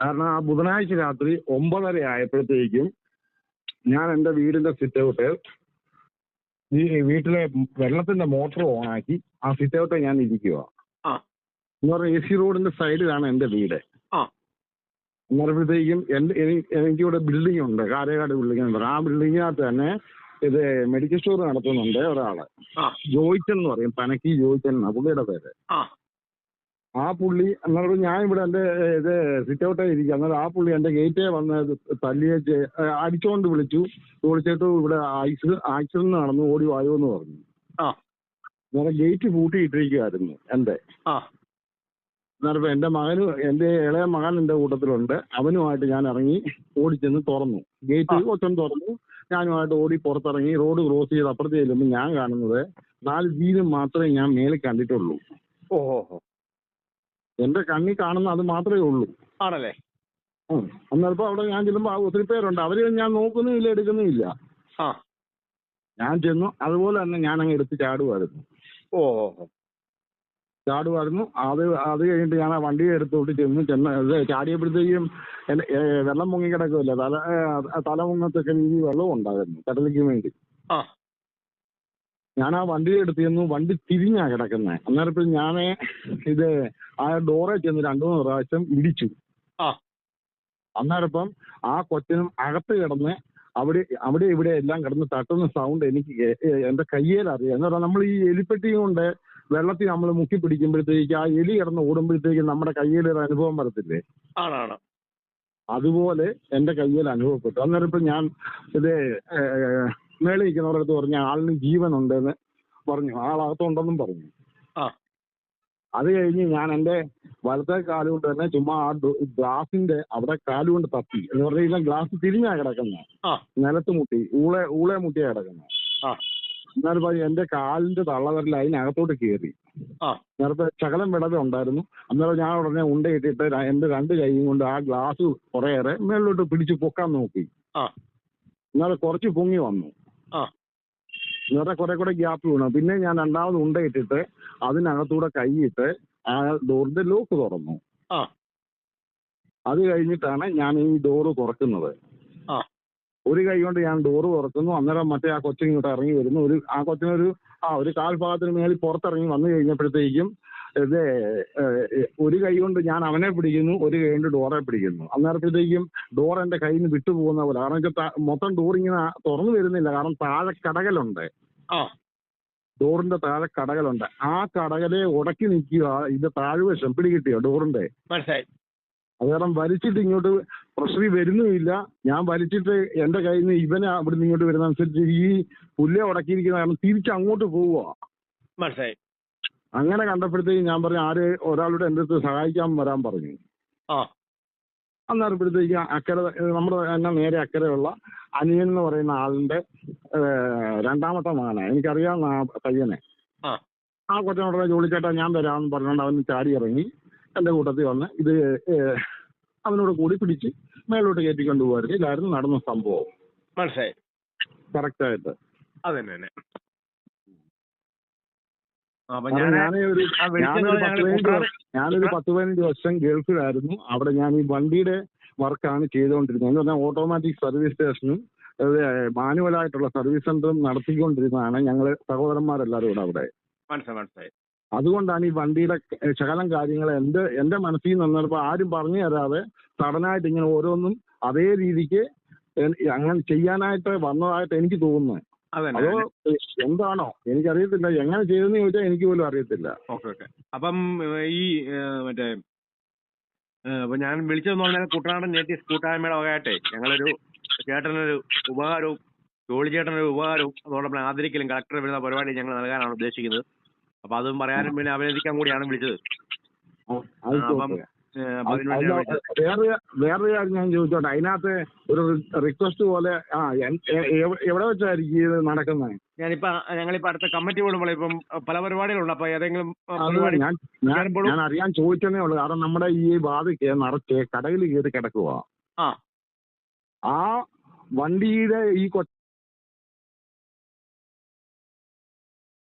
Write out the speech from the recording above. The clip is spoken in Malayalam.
കാരണം ആ ബുധനാഴ്ച രാത്രി ഒമ്പതര ആയപ്പോഴത്തേക്കും ഞാൻ എന്റെ വീടിന്റെ സിറ്റ് ഔട്ട് ഈ വീട്ടിലെ വെള്ളത്തിന്റെ മോട്ടോർ ഓണാക്കി ആ സിറ്റ് ഔട്ട് ഞാൻ ഇരിക്കുക. എന്ന് പറഞ്ഞാൽ എ സി റോഡിന്റെ സൈഡിലാണ് എന്റെ വീട്. എന്റെ എനിക്ക് എനിക്കിവിടെ ബിൽഡിംഗ് ഉണ്ട് കാരേകാട് ബിൽഡിംഗ് ഉണ്ട് ആ ബിൽഡിങ്ങിനകത്ത് തന്നെ ഇത് മെഡിക്കൽ സ്റ്റോർ നടത്തുന്നുണ്ട് ഒരാൾ. ജോയിച്ചൻ എന്ന് പറയും. പനക്കി ജോയിച്ചൻ എന്നാ പുള്ളിയുടെ പേര്. ആ. പുള്ളി അന്നേരം ഞാൻ ഇവിടെ എന്റെ ഇത് സിറ്റ് ഔട്ടേ ഇരിക്കുക അന്നേരം ആ പുള്ളി എന്റെ ഗേറ്റേ വന്ന് തല്ലിയേച്ച് അടിച്ചോണ്ട് വിളിച്ചു. വിളിച്ചിട്ട് ഇവിടെ ആക്സിഡന്റ് ആക്സിഡന്റ് നടന്നു ഓടി വായോ എന്ന് പറഞ്ഞു. ആ. അന്നേരം ഗേറ്റ് പൂട്ടിയിട്ടിരിക്കുമായിരുന്നു എന്റെ ആ. അന്നേരം ഇപ്പൊ എന്റെ മകന് എന്റെ ഇളയ മകൻ എന്റെ കൂട്ടത്തിലുണ്ട്. അവനുമായിട്ട് ഞാൻ ഇറങ്ങി ഓടിച്ചെന്ന് തുറന്നു. ഗേറ്റ്. കൊച്ചൻ തുറന്നു. ഞാനുമായിട്ട് ഓടി പുറത്തിറങ്ങി റോഡ് ക്രോസ് ചെയ്ത് അപ്പുറത്ത് ചെല്ലുമ്പോൾ ഞാൻ കാണുന്നത് നാല് ജീവൻ മാത്രമേ ഞാൻ മേളിൽ കണ്ടിട്ടുള്ളൂ. ഓഹോ. എന്റെ കണ്ണി കാണുന്ന അത് മാത്രമേ ഉള്ളൂ. ആണല്ലേ. അന്നേരപ്പോ അവിടെ ഞാൻ ചെല്ലുമ്പോ ഒത്തിരി പേരുണ്ട്. അവർ ഞാൻ നോക്കുന്നുമില്ല എടുക്കുന്നുമില്ല. ഞാൻ ചെന്നു. അതുപോലെ തന്നെ ഞാൻ അങ്ങ് എടുത്ത് ചാടുമായിരുന്നു ഓ ചാടുമായിരുന്നു അത് അത് കഴിഞ്ഞിട്ട് ഞാൻ ആ വണ്ടി എടുത്തോട്ട് ചെന്ന് ചെന്ന ചാടിയപ്പോഴത്തേക്കും വെള്ളം മുങ്ങി കിടക്കുമല്ലോ തല തല മുങ്ങത്തൊക്കെ രീതി വെള്ളം ഉണ്ടായിരുന്നു. കടലിക്ക് വേണ്ടി. ആ. ഞാൻ ആ വണ്ടി എടുത്തിരുന്നു വണ്ടി തിരിഞ്ഞാ കിടക്കുന്നത് അന്നേരത്തിൽ ഞാൻ ഇത് ആ ഡോറെ ചെന്ന് രണ്ടു മൂന്ന് പ്രാവശ്യം ഇടിച്ചു. ആ. അന്നേരപ്പം ആ കൊച്ചിനും അകത്ത് കിടന്ന് അവിടെ അവിടെ ഇവിടെ എല്ലാം കിടന്ന് തട്ടുന്ന സൗണ്ട് എനിക്ക് എന്റെ കയ്യേൽ അറിയാം. എന്ന് പറഞ്ഞാൽ നമ്മൾ ഈ എലിപ്പെട്ടി കൊണ്ട് വെള്ളത്തിൽ നമ്മൾ മുക്കി പിടിക്കുമ്പോഴത്തേക്ക് ആ എലി കിടന്ന് ഓടുമ്പോഴത്തേക്ക് നമ്മുടെ കയ്യിൽ ഒരു അനുഭവം വരത്തില്ലേ? അതുപോലെ എന്റെ കയ്യിൽ അനുഭവപ്പെട്ടു. അന്നേരം ഇപ്പൊ ഞാൻ ഇത് മേളിൽ നിൽക്കുന്നവരുടെ അടുത്ത് പറഞ്ഞു ആളിന് ജീവനുണ്ടെന്ന് പറഞ്ഞു. ആളകത്തുണ്ടെന്നും പറഞ്ഞു. അത് കഴിഞ്ഞ് ഞാൻ എന്റെ വലത്തെ കാലുകൊണ്ട് തന്നെ ചുമ്മാ ആ ഗ്ലാസിന്റെ അവിടെ കാലുകൊണ്ട് തപ്പി. എന്ന് പറഞ്ഞു കഴിഞ്ഞാൽ ഗ്ലാസ് തിരിഞ്ഞാ കിടക്കുന്നത് ആ. നിലത്ത് മുട്ടി. ഊളെ ഊളെ മുട്ടിയാ കിടക്കുന്നത് ആ. എന്നാലും പറഞ്ഞു എന്റെ കാലിന്റെ തള്ളവരൽ അതിനകത്തോട്ട് കയറി നേരത്തെ ശകലം വിടവ് ഉണ്ടായിരുന്നു. അന്നേരം ഞാൻ ഉടനെ ഉണ്ടയിട്ടിട്ട് എന്റെ രണ്ട് കൈയും കൊണ്ട് ആ ഗ്ലാസ് കുറേയേറെ മേളിലോട്ട് പിടിച്ചു പൊക്കാൻ നോക്കി. എന്നാലും കുറച്ച് പൊങ്ങി വന്നു. ആ. വേറെ കുറെ കൂടെ ഗ്യാപ്പ് വീണു. പിന്നെ ഞാൻ രണ്ടാമത് ഉണ്ടയിട്ടിട്ട് അതിനകത്തൂടെ കൈയിട്ട് ആ ഡോറിന്റെ ലോക്ക് തുറന്നു. ആ. അത് കഴിഞ്ഞിട്ടാണ് ഞാൻ ഈ ഡോറ് തുറക്കുന്നത്. ആ. ഒരു കൈ കൊണ്ട് ഞാൻ ഡോറ് തുറക്കുന്നു. അന്നേരം മറ്റേ ആ കൊച്ചിങ്ങോട്ട് ഇറങ്ങി വരുന്നു. ഒരു ആ കൊച്ചിനൊരു ആ ഒരു കാൽഭാഗത്തിന് മേളിൽ പുറത്തിറങ്ങി വന്നു കഴിഞ്ഞപ്പോഴത്തേക്കും ഇത് ഒരു കൈ കൊണ്ട് ഞാൻ അവനെ പിടിക്കുന്നു ഒരു കൈ കൊണ്ട് ഡോറെ പിടിക്കുന്നു. അന്നേരത്തേക്കും ഡോർ എന്റെ കയ്യിൽ നിന്ന് വിട്ടുപോകുന്ന പോലെ. കാരണം വെച്ചാൽ മൊത്തം ഡോർ ഇങ്ങനെ തുറന്നു വരുന്നില്ല. കാരണം താഴെ കടകലുണ്ട്. ആ. ഡോറിന്റെ താഴെ കടകലുണ്ട്. ആ കടകലെ ഉടക്കി നിൽക്കുക ഇത് താഴ്വശം പിടികിട്ടിയോ ഡോറിന്റെ മനസ്സിലായി. അത് കാരണം വലിച്ചിട്ട് ഇങ്ങോട്ട് പ്രഷറി വരുന്നുമില്ല. ഞാൻ വലിച്ചിട്ട് എന്റെ കയ്യിൽ നിന്ന് ഇവനെ അവിടെ ഇങ്ങോട്ട് വരുന്ന അനുസരിച്ച് ഈ പുല്ലെ ഉടക്കിയിരിക്കുന്ന കാരണം തിരിച്ച് അങ്ങോട്ട് പോവുക. മനസ്സിലായി. അങ്ങനെ കണ്ടപ്പോഴത്തേക്ക് ഞാൻ പറഞ്ഞു ആര് ഒരാളുടെ എന്റെ അടുത്ത് സഹായിക്കാൻ വരാൻ പറഞ്ഞു. ആ. അന്നേരപ്പോഴത്തേക്ക് അക്കരെ നമ്മുടെ തന്നെ നേരെ അക്കരെയുള്ള അനിയൻ എന്ന് പറയുന്ന ആളിന്റെ രണ്ടാമത്തെ മകനെ എനിക്കറിയാവുന്ന ആ പയ്യനെ. ആ. ആ കൊച്ചനോടെ ജോലിച്ചേട്ടാ ഞാൻ വരാമെന്ന് പറഞ്ഞുകൊണ്ട് അവൻ ചാടി ഇറങ്ങി എന്റെ കൂട്ടത്തിൽ വന്ന് ഇത് അവനോട് കൂടി പിടിച്ച് മേലോട്ട് പോകാറ് ഇതായിരുന്നു നടന്ന സംഭവം. മനസ്സിലായി. കറക്റ്റായിട്ട്. അതന്നെ തന്നെ അപ്പൊ കാരണം ഞാൻ ഞാനേ ഒരു ആ വിളിച്ചത് ഞാനൊരു ഞങ്ങൾ പത്ത് പതിനഞ്ച് വർഷം ഞാനൊരു പത്ത് പതിനഞ്ച് വർഷം ഗൾഫിലായിരുന്നു. അവിടെ ഞാൻ ഈ വണ്ടിയുടെ വർക്കാണ് ചെയ്തുകൊണ്ടിരുന്നത്. എന്ന് പറഞ്ഞാൽ ഓട്ടോമാറ്റിക് സർവീസ് സ്റ്റേഷനും മാനുവലായിട്ടുള്ള സർവീസ് സെന്ററും നടത്തിക്കൊണ്ടിരുന്നതാണ് ഞങ്ങൾ സഹോദരന്മാരെല്ലാവരും കൂടെ അവിടെ. മനസ്സിലായി അതുകൊണ്ടാണ് ഈ വണ്ടിയുടെ ശകലം കാര്യങ്ങൾ എന്റെ എന്റെ മനസ്സിൽ നിന്ന് വന്നപ്പോൾ ആരും പറഞ്ഞു തരാതെ സഡനായിട്ട് ഇങ്ങനെ ഓരോന്നും അതേ രീതിക്ക് അങ്ങനെ ചെയ്യാനായിട്ട് വന്നതായിട്ട് എനിക്ക് തോന്നുന്നത് അതോ എന്താണോ? എനിക്കറിയത്തില്ല. എങ്ങനെ ചെയ്തെന്ന് ചോദിച്ചാൽ എനിക്ക് പോലും അറിയത്തില്ല. Okay okay. അപ്പം ഈ മറ്റേ അപ്പൊ ഞാൻ വിളിച്ചതെന്ന് പറഞ്ഞാൽ കുട്ടനാടൻ നേറ്റീവ് കൂട്ടായ്മയുടെ വകയായിട്ടെ ഞങ്ങളൊരു ചേട്ടനൊരു ഉപകാരവും ജോളി ചേട്ടനൊരു ഉപകാരവും അതോടൊപ്പം ആദരിക്കലും കളക്ടർ വരുന്ന പരിപാടി ഞങ്ങൾ നൽകാനാണ് ഉദ്ദേശിക്കുന്നത്. അപ്പൊ അതും പറയാനും പിന്നെ അഭിനന്ദിക്കാൻ കൂടിയാണ് വിളിച്ചത്. അപ്പം വേറെ വേറൊരു കാര്യം ഞാൻ ചോദിച്ചോട്ടെ. അതിനകത്ത് ഒരു റിക്വസ്റ്റ് പോലെ ആ എവിടെ വെച്ചായിരിക്കും ഇത് നടക്കുന്നത്? ഞാനിപ്പോ ഞങ്ങളിപ്പോ അടുത്ത കമ്മിറ്റി കൂടുമ്പോൾ ഇപ്പം പല പരിപാടികളുണ്ട്. അപ്പൊ ഏതെങ്കിലും ഞാൻ അറിയാൻ ചോദിച്ചതേ ഉള്ളൂ. കാരണം നമ്മുടെ ഈ വാതിക്ക് നിറച്ച് കടയിൽ കയറി കിടക്കുക ആ. ആ വണ്ടിയുടെ ഈ കൊ-